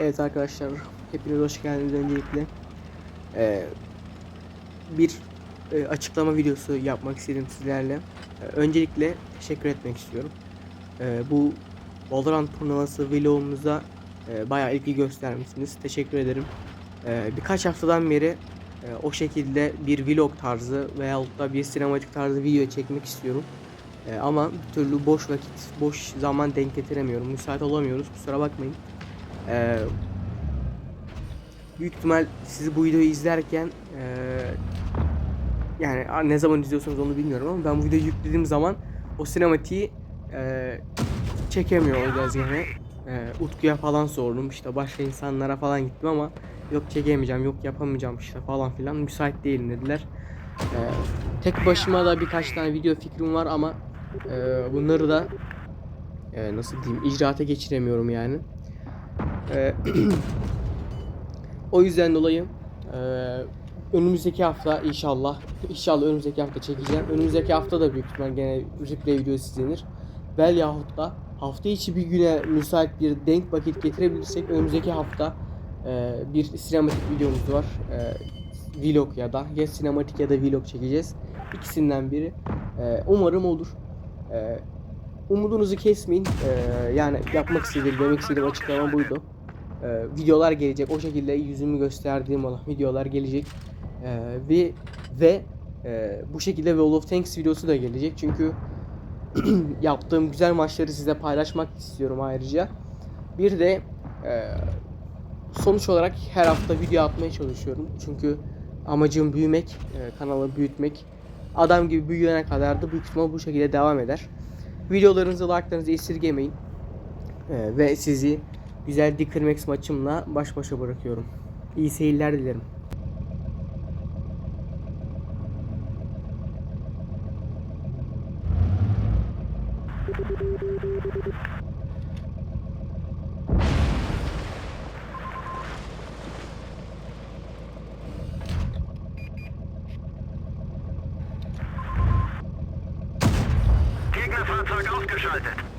Evet arkadaşlar, hepiniz hoş geldiniz öncelikle. Ee, bir e, açıklama videosu yapmak istedim sizlerle. Ee, öncelikle teşekkür etmek istiyorum. Ee, bu Valorant turnuvası vlogumuza e, bayağı ilgi göstermişsiniz. Teşekkür ederim. Ee, birkaç haftadan beri e, o şekilde bir vlog tarzı veyahut da bir sinematik tarzı video çekmek istiyorum. Ee, ama bir türlü boş vakit, boş zaman denk getiremiyorum. Müsait olamıyoruz. Kusura bakmayın. Ee, büyük ihtimal siz bu videoyu izlerken ee, yani ne zaman izliyorsanız onu bilmiyorum ama ben bu videoyu yüklediğim zaman o sinematiği ee, çekemiyor olacağız gene. Ee, Utku'ya falan sordum işte başka insanlara falan gittim ama yok çekemeyeceğim yok yapamayacağım işte falan filan müsait değilim dediler. Ee, tek başıma da birkaç tane video fikrim var ama ee, bunları da ee, nasıl diyeyim icraata geçiremiyorum yani. Ee, o yüzden dolayı ee, önümüzdeki hafta inşallah inşallah önümüzdeki hafta çekeceğim. Önümüzdeki hafta da büyük ihtimal gene replay videosu izlenir. Vel yahut da hafta içi bir güne müsait bir denk vakit getirebilirsek önümüzdeki hafta ee, bir sinematik videomuz var. Ee, vlog ya da ya sinematik ya da vlog çekeceğiz. İkisinden biri. Ee, umarım olur. Ee, umudunuzu kesmeyin. Ee, yani yapmak istediğim, demek istediğim açıklama buydu. Ee, videolar gelecek. O şekilde yüzümü gösterdiğim olan videolar gelecek. Ee, ve ve e, bu şekilde Wall of Tanks videosu da gelecek. Çünkü yaptığım güzel maçları size paylaşmak istiyorum ayrıca. Bir de e, sonuç olarak her hafta video atmaya çalışıyorum. Çünkü amacım büyümek, e, kanalı büyütmek. Adam gibi büyüyene kadar da büyük ihtimal bu şekilde devam eder. Videolarınızı, like'larınızı esirgemeyin. Ee, ve sizi güzel Dicker Max maçımla baş başa bırakıyorum. İyi seyirler dilerim. Fahrzeug ausgeschaltet.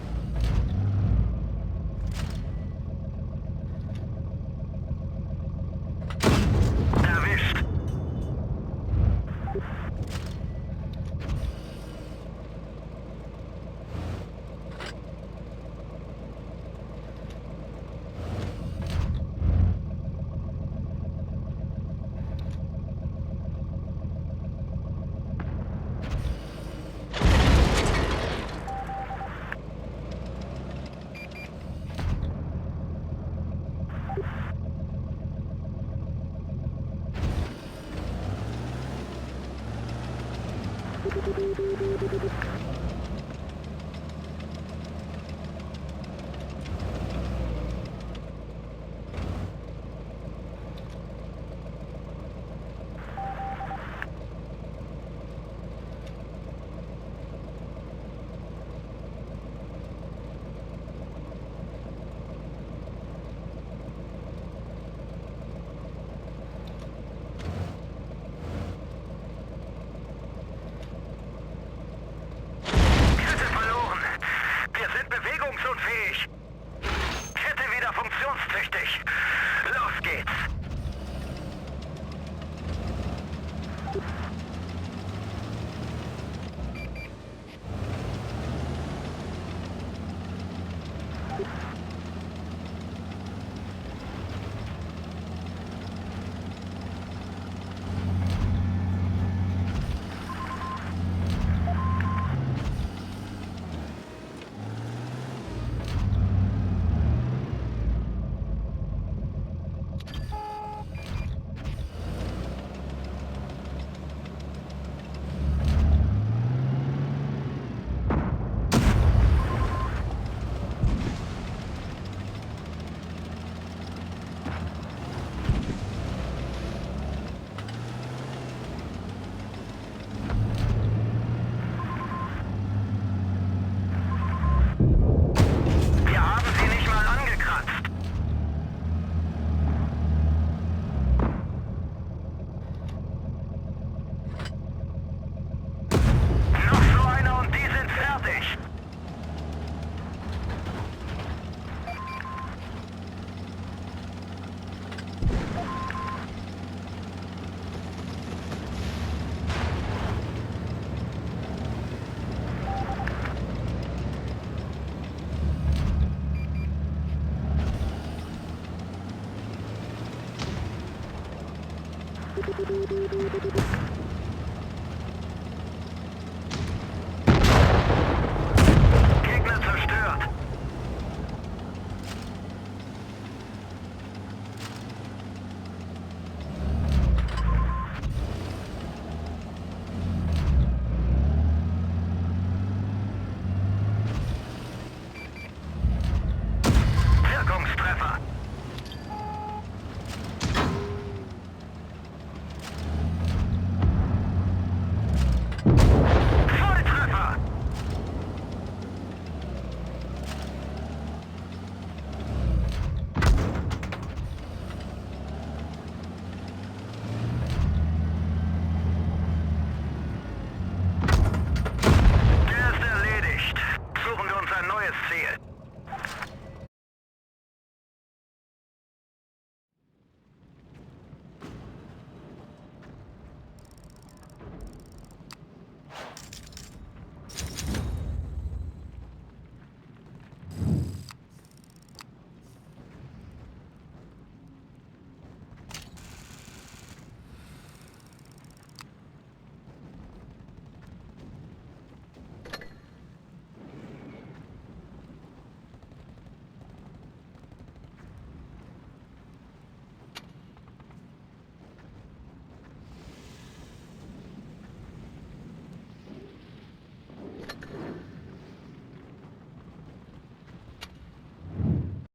ああ。